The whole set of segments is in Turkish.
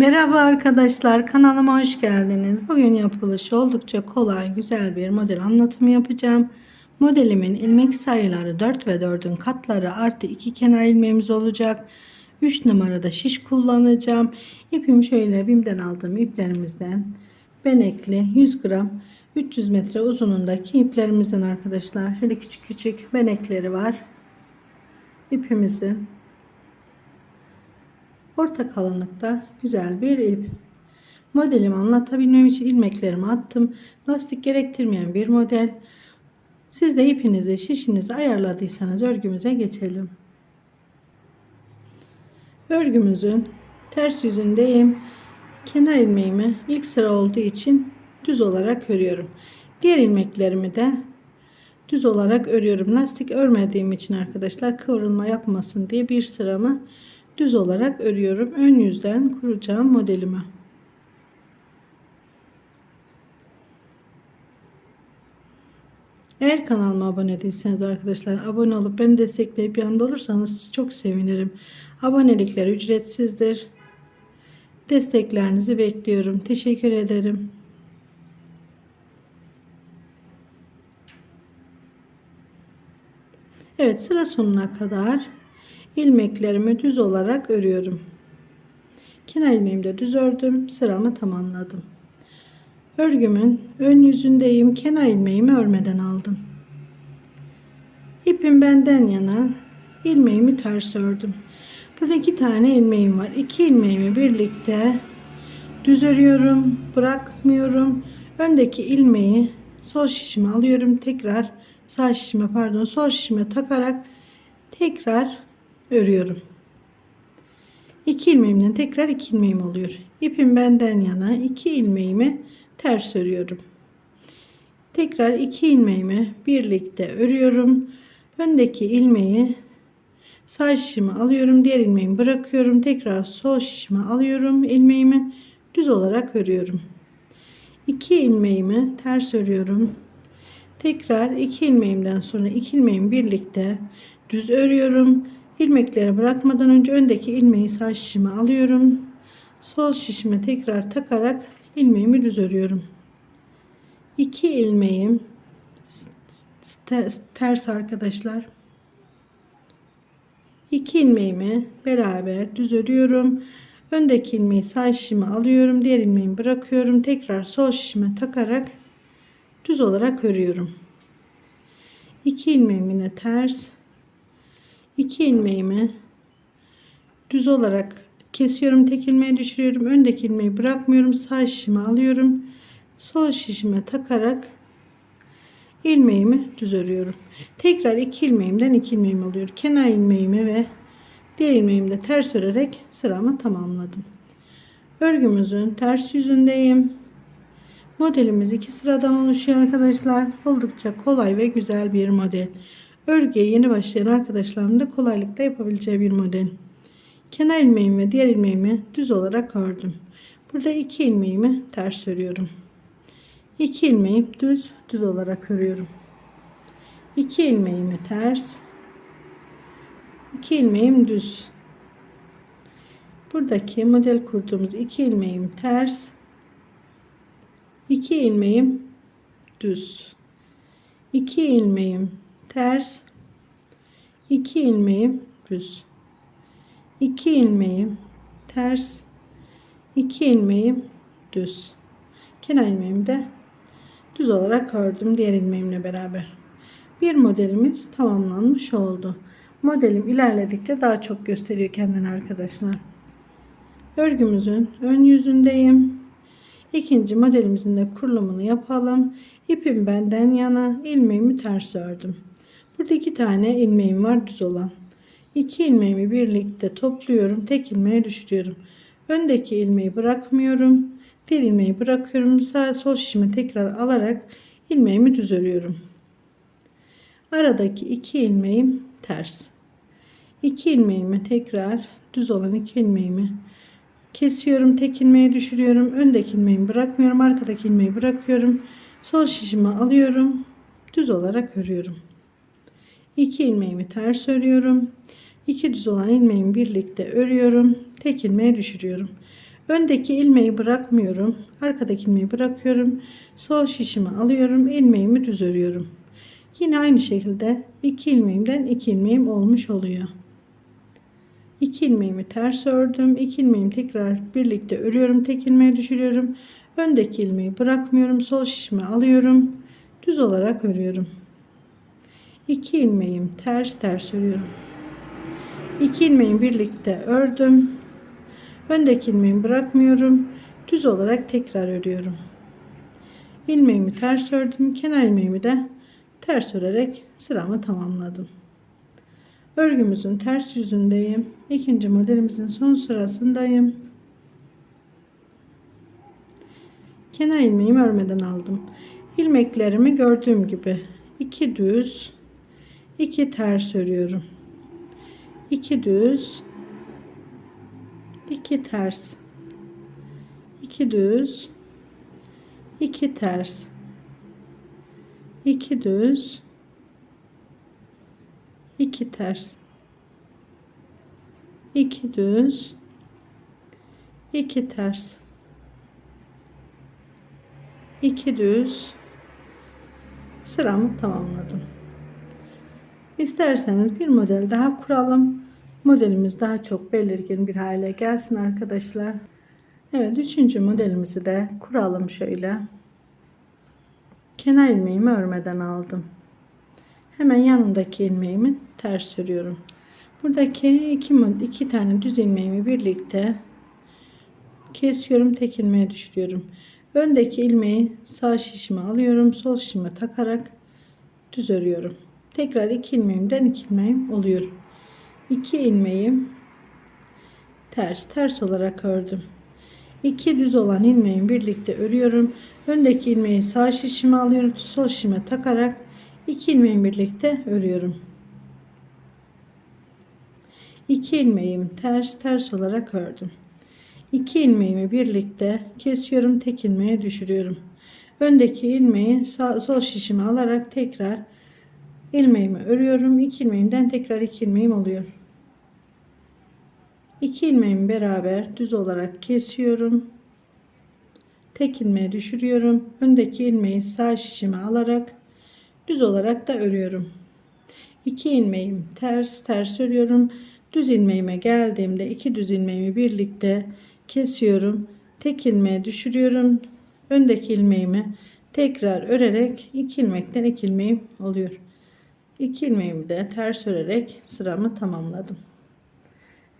Merhaba arkadaşlar kanalıma hoş geldiniz. Bugün yapılışı oldukça kolay güzel bir model anlatımı yapacağım. Modelimin ilmek sayıları 4 ve 4'ün katları artı 2 kenar ilmeğimiz olacak. 3 numarada şiş kullanacağım. İpim şöyle BİM'den aldığım iplerimizden benekli 100 gram 300 metre uzunluğundaki iplerimizden arkadaşlar. Şöyle küçük küçük benekleri var. İpimizin Orta kalınlıkta güzel bir ip. Modelimi anlatabilmem için ilmeklerimi attım. Lastik gerektirmeyen bir model. Siz de ipinizi, şişinizi ayarladıysanız örgümüze geçelim. Örgümüzün ters yüzündeyim. Kenar ilmeğimi ilk sıra olduğu için düz olarak örüyorum. Diğer ilmeklerimi de düz olarak örüyorum. Lastik örmediğim için arkadaşlar kıvrılma yapmasın diye bir sıramı düz olarak örüyorum. Ön yüzden kuracağım modelimi. Eğer kanalıma abone değilseniz arkadaşlar abone olup beni destekleyip yanımda olursanız çok sevinirim. Abonelikler ücretsizdir. Desteklerinizi bekliyorum. Teşekkür ederim. Evet sıra sonuna kadar ilmeklerimi düz olarak örüyorum. Kenar ilmeğimi de düz ördüm. Sıramı tamamladım. Örgümün ön yüzündeyim. Kenar ilmeğimi örmeden aldım. İpim benden yana ilmeğimi ters ördüm. Burada iki tane ilmeğim var. İki ilmeğimi birlikte düz örüyorum. Bırakmıyorum. Öndeki ilmeği sol şişime alıyorum. Tekrar sağ şişime pardon sol şişime takarak tekrar örüyorum. İki ilmeğimden tekrar iki ilmeğim oluyor. İpim benden yana iki ilmeğimi ters örüyorum. Tekrar iki ilmeğimi birlikte örüyorum. Öndeki ilmeği sağ şişime alıyorum. Diğer ilmeğimi bırakıyorum. Tekrar sol şişime alıyorum. ilmeğimi düz olarak örüyorum. İki ilmeğimi ters örüyorum. Tekrar iki ilmeğimden sonra iki ilmeğimi birlikte düz örüyorum ilmekleri bırakmadan önce öndeki ilmeği sağ şişime alıyorum. Sol şişime tekrar takarak ilmeğimi düz örüyorum. 2 ilmeğim ters arkadaşlar. 2 ilmeğimi beraber düz örüyorum. Öndeki ilmeği sağ şişime alıyorum. Diğer ilmeğimi bırakıyorum. Tekrar sol şişime takarak düz olarak örüyorum. 2 ilmeğim yine ters 2 ilmeğimi düz olarak kesiyorum. Tek ilmeği düşürüyorum. Öndeki ilmeği bırakmıyorum. Sağ şişime alıyorum. Sol şişime takarak ilmeğimi düz örüyorum. Tekrar iki ilmeğimden iki ilmeğim oluyor. Kenar ilmeğimi ve diğer ilmeğimi de ters örerek sıramı tamamladım. Örgümüzün ters yüzündeyim. Modelimiz iki sıradan oluşuyor arkadaşlar. Oldukça kolay ve güzel bir model. Örgüye yeni başlayan arkadaşlarım da kolaylıkla yapabileceği bir model. Kenar ilmeğimi ve diğer ilmeğimi düz olarak ördüm. Burada iki ilmeğimi ters örüyorum. İki ilmeği düz düz olarak örüyorum. İki ilmeğimi ters. iki ilmeğim düz. Buradaki model kurduğumuz iki ilmeğim ters. iki ilmeğim düz. iki ilmeğim ters. 2 ilmeğim düz. 2 ilmeğim ters. 2 ilmeğim düz. Kenar ilmeğimi de düz olarak ördüm diğer ilmeğimle beraber. Bir modelimiz tamamlanmış oldu. Modelim ilerledikçe daha çok gösteriyor kendini arkadaşlar. Örgümüzün ön yüzündeyim. İkinci modelimizin de kurulumunu yapalım. İpim benden yana ilmeğimi ters ördüm. Burada iki tane ilmeğim var düz olan. İki ilmeğimi birlikte topluyorum. Tek ilmeğe düşürüyorum. Öndeki ilmeği bırakmıyorum. Diğer ilmeği bırakıyorum. Sağ sol şişime tekrar alarak ilmeğimi düz örüyorum. Aradaki iki ilmeğim ters. İki ilmeğimi tekrar düz olan iki ilmeğimi kesiyorum. Tek ilmeği düşürüyorum. Öndeki ilmeğimi bırakmıyorum. Arkadaki ilmeği bırakıyorum. Sol şişime alıyorum. Düz olarak örüyorum. 2 ilmeğimi ters örüyorum. 2 düz olan ilmeğimi birlikte örüyorum. Tek ilmeğe düşürüyorum. Öndeki ilmeği bırakmıyorum. Arkadaki ilmeği bırakıyorum. Sol şişimi alıyorum. ilmeğimi düz örüyorum. Yine aynı şekilde iki ilmeğimden iki ilmeğim olmuş oluyor. İki ilmeğimi ters ördüm. İki ilmeğimi tekrar birlikte örüyorum. Tek ilmeğe düşürüyorum. Öndeki ilmeği bırakmıyorum. Sol şişimi alıyorum. Düz olarak örüyorum. İki ilmeğim ters ters örüyorum. İki ilmeği birlikte ördüm. Öndeki ilmeğimi bırakmıyorum. Düz olarak tekrar örüyorum. İlmeğimi ters ördüm. Kenar ilmeğimi de ters örerek sıramı tamamladım. Örgümüzün ters yüzündeyim. İkinci modelimizin son sırasındayım. Kenar ilmeğimi örmeden aldım. İlmeklerimi gördüğüm gibi iki düz, iki ters örüyorum. 2 düz, 2 ters, 2 düz, 2 ters, 2 düz, 2 ters, 2 düz, 2 ters, 2 düz. Sıramı tamamladım. İsterseniz bir model daha kuralım. Modelimiz daha çok belirgin bir hale gelsin arkadaşlar. Evet üçüncü modelimizi de kuralım şöyle. Kenar ilmeğimi örmeden aldım. Hemen yanındaki ilmeğimi ters örüyorum. Buradaki iki, iki tane düz ilmeğimi birlikte kesiyorum. Tek ilmeğe düşürüyorum. Öndeki ilmeği sağ şişime alıyorum. Sol şişime takarak düz örüyorum. Tekrar iki ilmeğimden iki ilmeğim oluyor. İki ilmeğim ters ters olarak ördüm. İki düz olan ilmeğimi birlikte örüyorum. Öndeki ilmeği sağ şişime alıyorum. Sol şişime takarak iki ilmeğimi birlikte örüyorum. İki ilmeğim ters ters olarak ördüm. İki ilmeğimi birlikte kesiyorum. Tek ilmeğe düşürüyorum. Öndeki ilmeği sağ, sol şişime alarak tekrar ilmeğimi örüyorum. İki ilmeğimden tekrar iki ilmeğim oluyor. İki ilmeğimi beraber düz olarak kesiyorum. Tek ilmeğe düşürüyorum. Öndeki ilmeği sağ şişime alarak düz olarak da örüyorum. İki ilmeğim ters ters örüyorum. Düz ilmeğime geldiğimde iki düz ilmeğimi birlikte kesiyorum. Tek ilmeğe düşürüyorum. Öndeki ilmeğimi tekrar örerek iki ilmekten iki ilmeğim oluyor. 2 ilmeğimi de ters örerek sıramı tamamladım.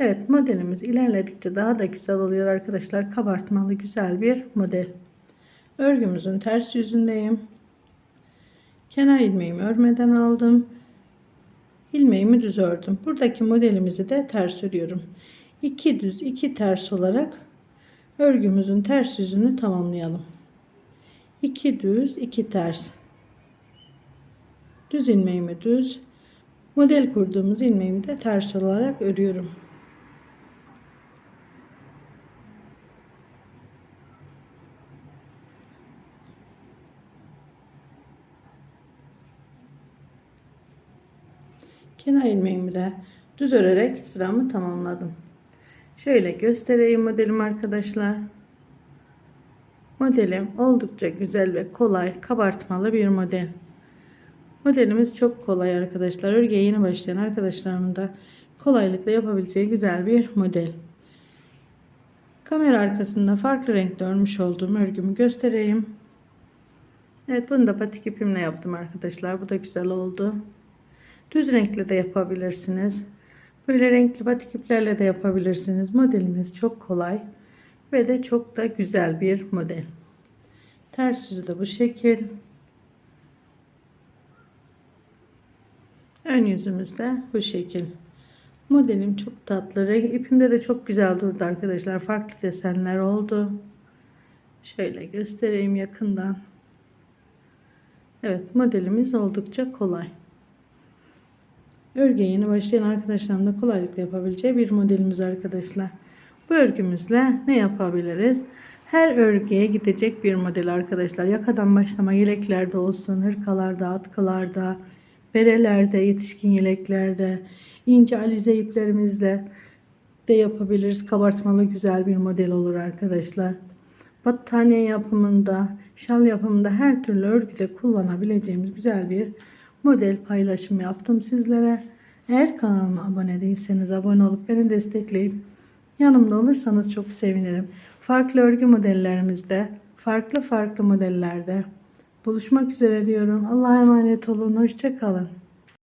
Evet modelimiz ilerledikçe daha da güzel oluyor arkadaşlar. Kabartmalı güzel bir model. Örgümüzün ters yüzündeyim. Kenar ilmeğimi örmeden aldım. ilmeğimi düz ördüm. Buradaki modelimizi de ters örüyorum. 2 düz 2 ters olarak örgümüzün ters yüzünü tamamlayalım. 2 düz 2 ters düz ilmeğimi düz model kurduğumuz ilmeğimi de ters olarak örüyorum. Kenar ilmeğimi de düz örerek sıramı tamamladım. Şöyle göstereyim modelim arkadaşlar. Modelim oldukça güzel ve kolay kabartmalı bir model. Modelimiz çok kolay arkadaşlar. Örgüye yeni başlayan arkadaşlarımın da kolaylıkla yapabileceği güzel bir model. Kamera arkasında farklı renkte örmüş olduğum örgümü göstereyim. Evet bunu da patik ipimle yaptım arkadaşlar. Bu da güzel oldu. Düz renkle de yapabilirsiniz. Böyle renkli batik iplerle de yapabilirsiniz. Modelimiz çok kolay ve de çok da güzel bir model. Ters yüzü de bu şekil. Ön yüzümüz de bu şekil. Modelim çok tatlı. İpimde de çok güzel durdu arkadaşlar. Farklı desenler oldu. Şöyle göstereyim yakından. Evet modelimiz oldukça kolay. Örgüye yeni başlayan arkadaşlarım da kolaylıkla yapabileceği bir modelimiz arkadaşlar. Bu örgümüzle ne yapabiliriz? Her örgüye gidecek bir model arkadaşlar. Yakadan başlama yeleklerde olsun, hırkalarda, atkılarda, berelerde, yetişkin yeleklerde, ince alize iplerimizle de yapabiliriz. Kabartmalı güzel bir model olur arkadaşlar. Battaniye yapımında, şal yapımında her türlü örgüde kullanabileceğimiz güzel bir model paylaşımı yaptım sizlere. Eğer kanalıma abone değilseniz abone olup beni destekleyip yanımda olursanız çok sevinirim. Farklı örgü modellerimizde, farklı farklı modellerde buluşmak üzere diyorum. Allah'a emanet olun. Hoşçakalın.